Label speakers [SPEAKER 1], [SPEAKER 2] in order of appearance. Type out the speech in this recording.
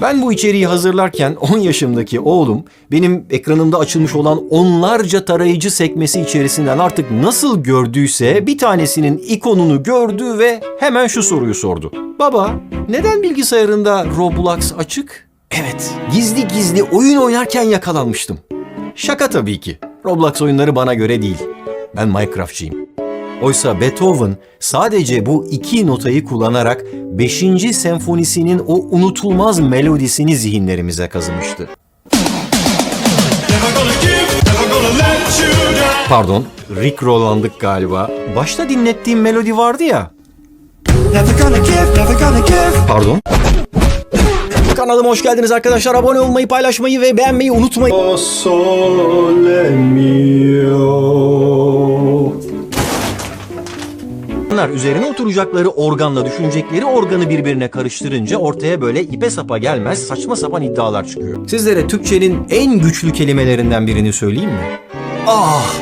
[SPEAKER 1] Ben bu içeriği hazırlarken 10 yaşımdaki oğlum benim ekranımda açılmış olan onlarca tarayıcı sekmesi içerisinden artık nasıl gördüyse bir tanesinin ikonunu gördü ve hemen şu soruyu sordu. Baba, neden bilgisayarında Roblox açık? Evet, gizli gizli oyun oynarken yakalanmıştım. Şaka tabii ki. Roblox oyunları bana göre değil. Ben Minecraftçıyım. Oysa Beethoven sadece bu iki notayı kullanarak 5. senfonisinin o unutulmaz melodisini zihinlerimize kazımıştı. Pardon, Rickroll'landık galiba. Başta dinlettiğim melodi vardı ya. Pardon. Kanalıma hoş geldiniz arkadaşlar. Abone olmayı, paylaşmayı ve beğenmeyi unutmayın.
[SPEAKER 2] O sole
[SPEAKER 1] İnsanlar üzerine oturacakları organla düşünecekleri organı birbirine karıştırınca ortaya böyle ipe sapa gelmez saçma sapan iddialar çıkıyor. Sizlere Türkçenin en güçlü kelimelerinden birini söyleyeyim mi? Ah!